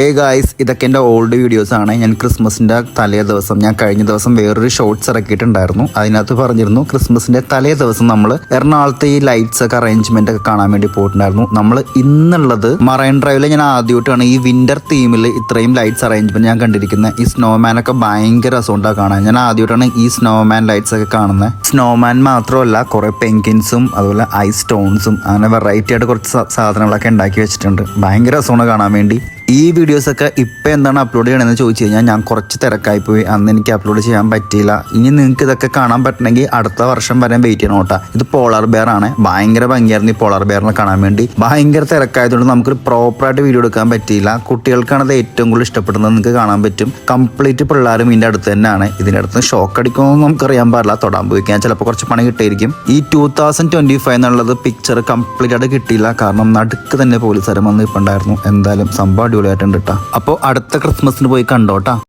ഏ ഗായ്സ് ഇതൊക്കെ എന്റെ ഓൾഡ് വീഡിയോസ് ആണ്. ഞാൻ ക്രിസ്മസിന്റെ തലേ ദിവസം ഞാൻ കഴിഞ്ഞ ദിവസം വേറൊരു ഷോർട്സ് ഇറക്കിയിട്ടുണ്ടായിരുന്നു. അതിനകത്ത് പറഞ്ഞിരുന്നു ക്രിസ്മസിന്റെ തലേ ദിവസം നമ്മൾ എറണാകുളത്തെ ഈ ലൈറ്റ്സ് ഒക്കെ അറേഞ്ച്മെന്റ് ഒക്കെ കാണാൻ വേണ്ടി പോയിട്ടുണ്ടായിരുന്നു. നമ്മൾ ഇന്നുള്ളത് മറൈൻ ഡ്രൈവിൽ ഞാൻ ആദ്യമായിട്ടാണ് ഈ വിന്റർ തീമിൽ ഇത്രയും ലൈറ്റ്സ് അറേഞ്ച്മെന്റ് ഞാൻ കണ്ടിരിക്കുന്നത് ഈ സ്നോമാൻ ഒക്കെ ഭയങ്കര രസമുണ്ടാണ് കാണാൻ. ഞാൻ ആദ്യമായിട്ടാണ് ഈ സ്നോമാൻ ലൈറ്റ്സ് ഒക്കെ കാണുന്നത് സ്നോമാൻ മാത്രമല്ല കുറേ പെങ്കിൻസും അതുപോലെ ഐസ് സ്റ്റോൺസും അങ്ങനെ വെറൈറ്റി ആയിട്ട് കുറച്ച് സാധനങ്ങളൊക്കെ ഉണ്ടാക്കി വെച്ചിട്ടുണ്ട്. ഭയങ്കര രസമാണ് കാണാൻ വേണ്ടി. ഈ വീഡിയോസൊക്കെ ഇപ്പം എന്താണ് അപ്ലോഡ് ചെയ്യണമെന്ന് ചോദിച്ചു കഴിഞ്ഞാൽ ഞാൻ കുറച്ച് തിരക്കായി പോയി. അന്ന് എനിക്ക് അപ്ലോഡ് ചെയ്യാൻ പറ്റിയില്ല. ഇനി നിങ്ങൾക്ക് ഇതൊക്കെ കാണാൻ പറ്റണമെങ്കിൽ അടുത്ത വർഷം വരെ വെയിറ്റ് ചെയ്യണം കേട്ടോ. ഇത് പോളാർ ബെയർ ആണ്. ഭയങ്കര ഭംഗിയായിരുന്നു ഈ പോളാർ ബെയറിനെ കാണാൻ വേണ്ടി. ഭയങ്കര തിരക്കായതുകൊണ്ട് നമുക്കൊരു പ്രോപ്പറായിട്ട് വീഡിയോ എടുക്കാൻ പറ്റിയില്ല. കുട്ടികൾക്കാണ് അത് ഏറ്റവും കൂടുതൽ ഇഷ്ടപ്പെടുന്നത് നിങ്ങൾക്ക് കാണാൻ പറ്റും. കംപ്ലീറ്റ് പിള്ളേരും ഇതിന്റെ അടുത്ത് തന്നെയാണ്. ഇതിന്റെ അടുത്ത് ഷോക്ക് അടിക്കുമെന്ന് നമുക്കറിയാൻ പാടില്ല. തൊടാൻ പോയി കഴിഞ്ഞാൽ ചിലപ്പോൾ കുറച്ച് പണി കിട്ടിയിരിക്കും. ഈ ടൂ തൗസൻഡ് ട്വന്റി ഫൈവ് എന്നുള്ളത് പിക്ചർ കംപ്ലീറ്റ് ആയിട്ട് കിട്ടിയില്ല. കാരണം നടുക്ക് തന്നെ പോലീസുകാരൻ വന്ന് ഇപ്പം ഉണ്ടായിരുന്നു. എന്തായാലും സംഭവം അടിപൊളിയായിട്ടുണ്ട് കേട്ടോ അപ്പോൾ അടുത്ത ക്രിസ്മസിന് പോയി കണ്ടോട്ടാ.